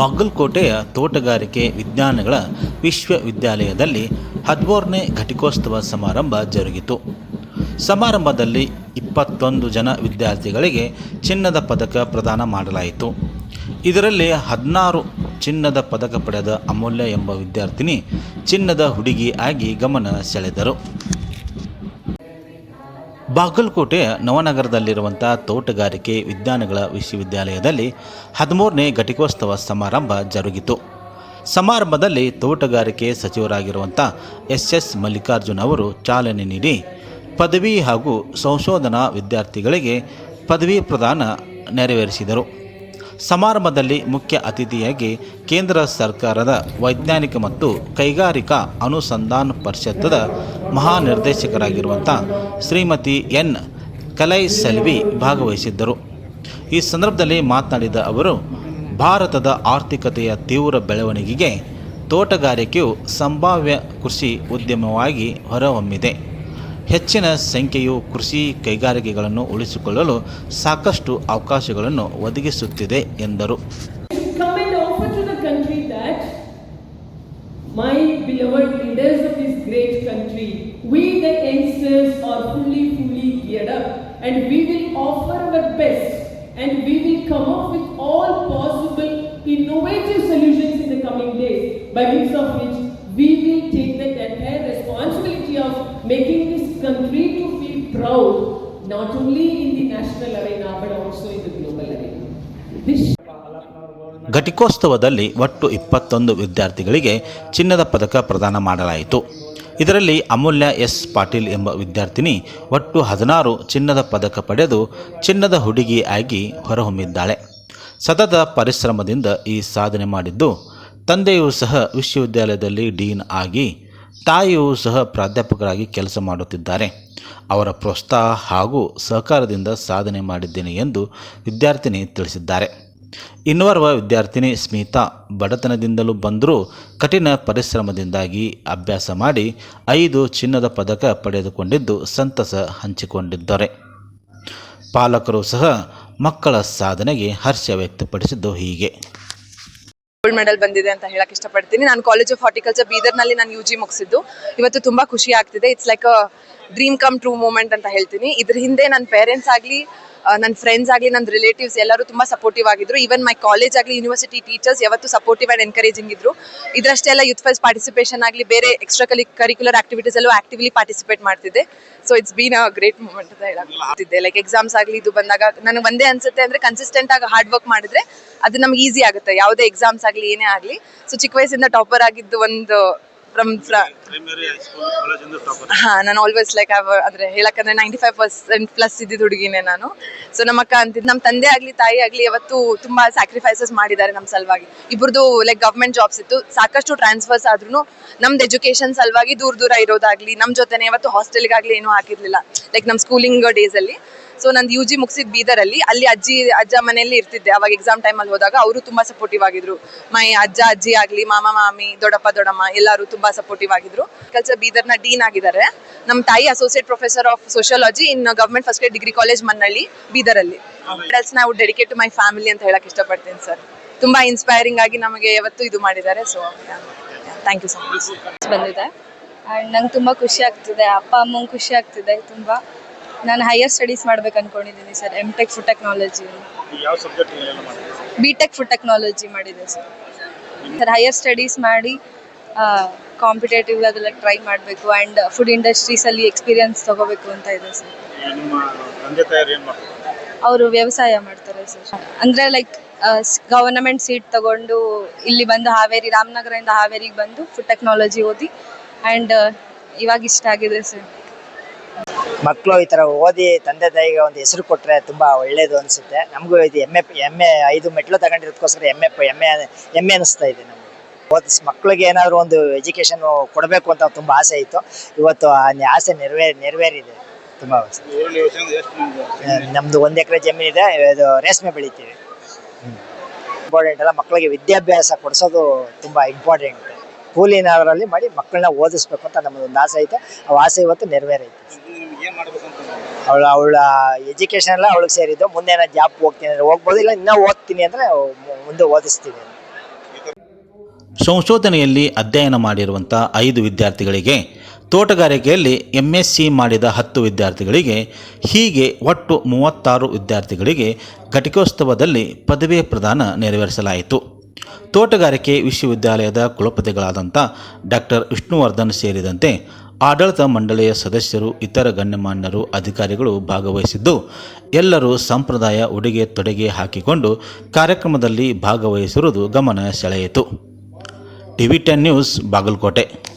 ಬಾಗಲಕೋಟೆಯ ತೋಟಗಾರಿಕೆ ವಿಜ್ಞಾನಗಳ ವಿಶ್ವವಿದ್ಯಾಲಯದಲ್ಲಿ ಹದಿಮೂರನೇ ಘಟಿಕೋತ್ಸವ ಸಮಾರಂಭ ಜರುಗಿತು. ಸಮಾರಂಭದಲ್ಲಿ ಇಪ್ಪತ್ತೊಂದು ಜನ ವಿದ್ಯಾರ್ಥಿಗಳಿಗೆ ಚಿನ್ನದ ಪದಕ ಪ್ರದಾನ ಮಾಡಲಾಯಿತು. ಇದರಲ್ಲಿ ಹದಿನಾರು ಚಿನ್ನದ ಪದಕ ಪಡೆದ ಅಮೂಲ್ಯ ಎಂಬ ವಿದ್ಯಾರ್ಥಿನಿ ಚಿನ್ನದ ಹುಡುಗಿ ಆಗಿ ಗಮನ ಸೆಳೆದರು. ಬಾಗಲಕೋಟೆಯ ನವನಗರದಲ್ಲಿರುವಂಥ ತೋಟಗಾರಿಕೆ ವಿಜ್ಞಾನಗಳ ವಿಶ್ವವಿದ್ಯಾಲಯದಲ್ಲಿ ಹದಿಮೂರನೇ ಘಟಿಕೋತ್ಸವ ಸಮಾರಂಭ ಜರುಗಿತು. ಸಮಾರಂಭದಲ್ಲಿ ತೋಟಗಾರಿಕೆ ಸಚಿವರಾಗಿರುವಂಥ ಎಸ್ ಎಸ್ ಮಲ್ಲಿಕಾರ್ಜುನ್ ಅವರು ಚಾಲನೆ ನೀಡಿ ಪದವಿ ಹಾಗೂ ಸಂಶೋಧನಾ ವಿದ್ಯಾರ್ಥಿಗಳಿಗೆ ಪದವಿ ಪ್ರದಾನ ನೆರವೇರಿಸಿದರು. ಸಮಾರಂಭದಲ್ಲಿ ಮುಖ್ಯ ಅತಿಥಿಯಾಗಿ ಕೇಂದ್ರ ಸರ್ಕಾರದ ವೈಜ್ಞಾನಿಕ ಮತ್ತು ಕೈಗಾರಿಕಾ ಅನುಸಂಧಾನ ಪರಿಷತ್ತದ ಮಹಾನಿರ್ದೇಶಕರಾಗಿರುವಂಥ ಶ್ರೀಮತಿ ಎನ್. ಕಲೈ ಸೆಲ್ವಿ ಭಾಗವಹಿಸಿದ್ದರು. ಈ ಸಂದರ್ಭದಲ್ಲಿ ಮಾತನಾಡಿದ ಅವರು, ಭಾರತದ ಆರ್ಥಿಕತೆಯ ತೀವ್ರ ಬೆಳವಣಿಗೆಗೆ ತೋಟಗಾರಿಕೆಯು ಸಂಭಾವ್ಯ ಕೃಷಿ ಉದ್ಯಮವಾಗಿ ಹೊರಹೊಮ್ಮಿದೆ. ಹೆಚ್ಚಿನ ಸಂಖ್ಯೆಯು ಕೃಷಿ ಕೈಗಾರಿಕೆಗಳನ್ನು ಉಳಿಸಿಕೊಳ್ಳಲು ಸಾಕಷ್ಟು ಅವಕಾಶಗಳನ್ನು ಒದಗಿಸುತ್ತಿದೆ ಎಂದರು my beloved leaders of this great country, we the youngsters are fully, fully geared up and we will offer our best and we will come up with all possible innovative solutions in the coming days by means of which we will take the entire responsibility of making this country to feel proud, not only in the national arena, but also in the global arena. This ಘಟಿಕೋತ್ಸವದಲ್ಲಿ ಒಟ್ಟು ಇಪ್ಪತ್ತೊಂದು ವಿದ್ಯಾರ್ಥಿಗಳಿಗೆ ಚಿನ್ನದ ಪದಕ ಪ್ರದಾನ ಮಾಡಲಾಯಿತು ಇದರಲ್ಲಿ ಅಮೂಲ್ಯ S Patil ಎಂಬ ವಿದ್ಯಾರ್ಥಿನಿ ಒಟ್ಟು ಹದಿನಾರು ಚಿನ್ನದ ಪದಕ ಪಡೆದು ಚಿನ್ನದ ಹುಡುಗಿ ಆಗಿ ಹೊರಹೊಮ್ಮಿದ್ದಾಳೆ ಸತತ ಪರಿಶ್ರಮದಿಂದ ಈ ಸಾಧನೆ ಮಾಡಿದ್ದು ತಂದೆಯೂ ಸಹ ವಿಶ್ವವಿದ್ಯಾಲಯದಲ್ಲಿ ಡೀನ್ ಆಗಿ ತಾಯಿಯೂ ಸಹ ಪ್ರಾಧ್ಯಾಪಕರಾಗಿ ಕೆಲಸ ಮಾಡುತ್ತಿದ್ದಾರೆ. ಅವರ ಪ್ರೋತ್ಸಾಹ ಹಾಗೂ ಸಹಕಾರದಿಂದ ಸಾಧನೆ ಮಾಡಿದ್ದೇನೆ ಎಂದು ವಿದ್ಯಾರ್ಥಿನಿ ತಿಳಿಸಿದ್ದಾರೆ. ಇನ್ನೋರ್ವ ವಿದ್ಯಾರ್ಥಿನಿ ಸ್ಮಿತಾ ಬಡತನದಿಂದಲೂ ಬಂದರೂ ಕಠಿಣ ಪರಿಶ್ರಮದಿಂದಾಗಿ ಅಭ್ಯಾಸ ಮಾಡಿ ಐದು ಚಿನ್ನದ ಪದಕ ಪಡೆದುಕೊಂಡಿದ್ದು ಸಂತಸ ಹಂಚಿಕೊಂಡಿದ್ದಾರೆ. ಪಾಲಕರು ಸಹ ಮಕ್ಕಳ ಸಾಧನೆಗೆ ಹರ್ಷ ವ್ಯಕ್ತಪಡಿಸಿದ್ದು ಹೀಗೆ. ಗೋಲ್ಡ್ ಮೆಡಲ್ ಬಂದಿದೆ ಅಂತ ಹೇಳಕ್ ಇಷ್ಟಪಡ್ತೀನಿ. ನಾನು ಕಾಲೇಜ್ ಆಫ್ ಹಾರ್ಟಿಕಲ್ಚರ್ ಬೀದರ್ನಲ್ಲಿ ನಾನು ಯು ಜಿ ಮುಗಿಸಿದ್ದು. ಇವತ್ತು ತುಂಬಾ ಖುಷಿ ಆಗ್ತಿದೆ. It's like a dream come true moment ಅಂತ ಹೇಳ್ತೀನಿ. ಇದ್ರ ಹಿಂದೆ ನನ್ನ ಪೇರೆಂಟ್ಸ್ ಆಗಲಿ ನನ್ನ ಫ್ರೆಂಡ್ಸ್ ಆಗಲಿ ನನ್ನ ರಿಲೇಟಿವ್ಸ್ ಎಲ್ಲರೂ ತುಂಬ ಸಪೋರ್ಟಿವ್ ಆಗಿದ್ರು. ಈವನ್ ಮೈ ಕಾಲೇಜ್ ಆಗಲಿ ಯೂನಿವರ್ಸಿಟಿ ಟೀಚರ್ಸ್ ಯಾವತ್ತು ಸಪೋರ್ಟಿವ್ ಆ್ಯಂಡ್ ಎನ್ಕರೇಜಿಂಗ್ ಇದ್ರು. ಇದರಷ್ಟೇ ಎಲ್ಲ ಯೂತ್ ಫೆಸ್ಟ್ ಪಾರ್ಟಿಸಿಪೇಷನ್ ಆಗಲಿ, ಬೇರೆ ಎಕ್ಸ್ಟ್ರಾ ಕಲಿ ಕರಿಕ್ಯುಲರ್ ಆಕ್ಟಿವಿಟೀಸ್ ಎಲ್ಲೂ ಆಕ್ಟಿವ್ಲಿ ಪಾರ್ಟಿಸಿಪೇಟ್ ಮಾಡ್ತಿದ್ದೆ. So it's been a great moment ಅಂತ ಹೇಳಕ್ತಿದ್ದೆ ಲೈಕ್ ಎಕ್ಸಾಮ್ಸ್ ಆಗಲಿ, ಇದು ಬಂದಾಗ ನನಗೆ ಒಂದೇ ಅನ್ಸುತ್ತೆ ಅಂದರೆ ಕನ್ಸಿಸ್ಟೆಂಟ್ ಆಗಿ ಹಾರ್ಡ್ ವರ್ಕ್ ಮಾಡಿದ್ರೆ ಅದು ನಮ್ಗೆ ಈಸಿ ಆಗುತ್ತೆ. ಯಾವುದೇ ಎಕ್ಸಾಮ್ಸ್ ಆಗಲಿ, ಏನೇ ಆಗಲಿ. ಸೊ ಚಿಕ್ಕ ವಯಸ್ಸಿಂದ ಟಾಪರ್ ಆಗಿದ್ದು ಒಂದು ಫ್ರಮ್ ಹಾ ನಾನು ಆಲ್ವೇಸ್ ಲೈಕ್ ಅಂದ್ರೆ ಹೇಳಕ್ಕಂದ್ರೆ ನೈಂಟಿ ಫೈವ್ ಪರ್ಸೆಂಟ್ ಪ್ಲಸ್ ಇದ್ದಿದ್ದು ಹುಡುಗಿನೇ ನಾನು. ಸೊ ನಮ್ಮ ಅಕ್ಕ ಅಂತಿದ್ದು ನಮ್ಮ ತಂದೆ ಆಗಲಿ ತಾಯಿ ಆಗಲಿ ಯಾವತ್ತು ತುಂಬಾ ಸ್ಯಾಕ್ರಿಫೈಸಸ್ ಮಾಡಿದ್ದಾರೆ ನಮ್ಮ ಸಲುವಾಗಿ. ಇಬ್ಬರದು ಲೈಕ್ ಗವರ್ಮೆಂಟ್ ಜಾಬ್ಸ್ ಇತ್ತು. ಸಾಕಷ್ಟು ಟ್ರಾನ್ಸ್ಫರ್ಸ್ ಆದ್ರೂ ನಮ್ದು ಎಜುಕೇಶನ್ ಸಲುವಾಗಿ ದೂರ ದೂರ ಇರೋದಾಗ್ಲಿ ನಮ್ಮ ಜೊತೆನೆ ಯಾವತ್ತು ಹಾಸ್ಟೆಲ್ಗಾಗ್ಲಿ ಏನೂ ಹಾಕಿರ್ಲಿಲ್ಲ. ಲೈಕ್ ನಮ್ಮ ಸ್ಕೂಲಿಂಗ್ ಡೇಸಲ್ಲಿ ಸೊ ನಂದು ಯು ಜಿ ಮುಗಿಸಿದ ಬೀದರಲ್ಲಿ ಅಲ್ಲಿ ಅಜ್ಜಿ, ಅಜ್ಜ ಮನೆಯಲ್ಲಿ ಇರ್ತಿದ್ದೆ. ಅವಾಗ ಎಕ್ಸಾಮ್ ಟೈಮಲ್ಲಿ ಹೋದಾಗ ಅವರು ತುಂಬಾ ಸಪೋರ್ಟಿವ್ ಆಗಿದ್ರು. ಮೈ ಅಜ್ಜ, ಅಜ್ಜಿ ಆಗಲಿ, ಮಾಮ, ಮಾಮಿ, ದೊಡ್ಡಪ್ಪ, ದೊಡ್ಡಮ್ಮ ಎಲ್ಲರೂ ತುಂಬಾ ಸಪೋರ್ಟಿವ್ ಆಗಿದ್ರು. ಕಲ್ಚರ್ ಬೀದರ್ನ ಡೀನ್ ಆಗಿದ್ದಾರೆ. ನಮ್ಮ ತಾಯಿ associate professor of sociology in government first grade degree college Mannalli, ಬೀದರಲ್ಲಿ. Medals ನಾವು ಡೆಡಿಕೇಟ್ ಟು ಮೈ ಫ್ಯಾಮಿಲಿ ಅಂತ ಹೇಳಕ್ ಇಷ್ಟಪಡ್ತೀನಿ ಸರ್ ತುಂಬಾ ಇನ್ಸ್ಪೈರಿಂಗ್ ಆಗಿ ನಮಗೆ ಯಾವತ್ತು ಇದು ಮಾಡಿದ್ದಾರೆ. So thank you so much ಬಂದಿದೆ. ಆ್ಯಂಡ್ ನಂಗೆ ತುಂಬ ಖುಷಿ ಆಗ್ತಿದೆ. ಅಪ್ಪ, ಅಮ್ಮಂಗೆ ಖುಷಿ ಆಗ್ತಿದೆ ತುಂಬ. ನಾನು ಹೈಯರ್ ಸ್ಟಡೀಸ್ ಮಾಡ್ಬೇಕು ಅನ್ಕೊಂಡಿದ್ದೀನಿ sir M tech food technology ಯಾವ subject B tech food technology ಮಾಡಿದೆ ಸರ್ ಸರ್ ಹೈಯರ್ ಸ್ಟಡೀಸ್ ಮಾಡಿ ಕಾಂಪಿಟೇಟಿವ್ ಅದೆಲ್ಲ ಟ್ರೈ ಮಾಡಬೇಕು ಆ್ಯಂಡ್ ಫುಡ್ ಇಂಡಸ್ಟ್ರೀಸಲ್ಲಿ ಎಕ್ಸ್ಪೀರಿಯನ್ಸ್ ತಗೋಬೇಕು ಅಂತ ಇದೆ ಸರ್ ನಿಮ್ಮ ತಂದೆ ತಾಯರು ಏನು ಮಾಡ್ತಾರೆ? ಅವರು ವ್ಯವಸಾಯ ಮಾಡ್ತಾರೆ ಸರ್ ಅಂದರೆ ಲೈಕ್ ಗವರ್ನಮೆಂಟ್ ಸೀಟ್ ತಗೊಂಡು ಇಲ್ಲಿ ಬಂದು ಹಾವೇರಿ ರಾಮನಗರದಿಂದ ಹಾವೇರಿಗೆ ಬಂದು ಫುಡ್ ಟೆಕ್ನಾಲಜಿ ಓದಿ ಆ್ಯಂಡ್ ಇವಾಗ ಇಷ್ಟ ಆಗಿದೆ ಸರ್ ಮಕ್ಕಳು ಈ ಥರ ಓದಿ ತಂದೆ ತಾಯಿಗೆ ಒಂದು ಹೆಸರು ಕೊಟ್ಟರೆ ತುಂಬ ಒಳ್ಳೆಯದು ಅನಿಸುತ್ತೆ. ನಮಗೂ ಇದು ಎಮ್ಮೆ ಎಮ್ಮೆ ಐದು ಮೆಟ್ಲು ತಗೊಂಡಿರೋದಕ್ಕೋಸ್ಕರ ಎಮ್ಮೆ ಎಮ್ಮೆ ಎಮ್ಮೆ ಅನಿಸ್ತಾ ಇದೆ ನಮಗೆ. ಓದಿಸ್ ಮಕ್ಕಳಿಗೆ ಏನಾದರೂ ಒಂದು ಎಜುಕೇಷನ್ ಕೊಡಬೇಕು ಅಂತ ತುಂಬ ಆಸೆ ಇತ್ತು. ಇವತ್ತು ಆ ಆಸೆ ನೆರವೇ, ನೆರವೇರಿದೆ. ತುಂಬ ನಮ್ಮದು ಒಂದು ಎಕರೆ ಜಮೀನಿದೆ, ಇದು ರೇಷ್ಮೆ ಬೆಳಿತೀವಿ. ಇಂಪಾರ್ಟೆಂಟ್ ಅಲ್ಲ ಮಕ್ಕಳಿಗೆ ವಿದ್ಯಾಭ್ಯಾಸ ಕೊಡಿಸೋದು ತುಂಬ ಇಂಪಾರ್ಟೆಂಟ್ ಕೂಲಿನವರಲ್ಲಿ ಮಾಡಿ ಮಕ್ಕಳನ್ನ ಓದಿಸ್ಬೇಕು ಅಂತ ನಮ್ಮದೊಂದು ಆಸೆ ಐತೆ. ಆ ಆಸೆ ಇವತ್ತು ನೆರವೇರೈತೆ. ಅವಳ ಅವಳ ಎಜುಕೇಶನ್ ಎಲ್ಲ ಅವಳಿಗೆ ಸೇರಿದ್ದು. ಮುಂದೆ ನಾನು ಜಾಬ್ ಹೋಗ್ತೀನಿ ಅಂದ್ರೆ ಹೋಗ್ಬೋದು, ಇಲ್ಲ ಇನ್ನೂ ಓದ್ತೀನಿ ಅಂದರೆ ಮುಂದೆ ಓದಿಸ್ತೀನಿ. ಸಂಶೋಧನೆಯಲ್ಲಿ ಅಧ್ಯಯನ ಮಾಡಿರುವಂಥ ಐದು ವಿದ್ಯಾರ್ಥಿಗಳಿಗೆ ತೋಟಗಾರಿಕೆಯಲ್ಲಿ ಎಂ ಎಸ್ ಸಿ ಮಾಡಿದ ಹತ್ತು ವಿದ್ಯಾರ್ಥಿಗಳಿಗೆ, ಹೀಗೆ ಒಟ್ಟು ಮೂವತ್ತಾರು ವಿದ್ಯಾರ್ಥಿಗಳಿಗೆ ಘಟಿಕೋತ್ಸವದಲ್ಲಿ ಪದವಿ ಪ್ರದಾನ ನೆರವೇರಿಸಲಾಯಿತು. ತೋಟಗಾರಿಕೆ ವಿಶ್ವವಿದ್ಯಾಲಯದ ಕುಲಪತಿಗಳಾದಂಥ ಡಾಕ್ಟರ್ ವಿಷ್ಣುವರ್ಧನ್ ಸೇರಿದಂತೆ ಆಡಳಿತ ಮಂಡಳಿಯ ಸದಸ್ಯರು, ಇತರ ಗಣ್ಯಮಾನ್ಯರು, ಅಧಿಕಾರಿಗಳು ಭಾಗವಹಿಸಿದ್ದು, ಎಲ್ಲರೂ ಸಂಪ್ರದಾಯ ಉಡುಗೆ ತೊಡುಗೆ ಹಾಕಿಕೊಂಡು ಕಾರ್ಯಕ್ರಮದಲ್ಲಿ ಭಾಗವಹಿಸಿರುವುದು ಗಮನ ಸೆಳೆಯಿತು. TV ten news Bagalkote.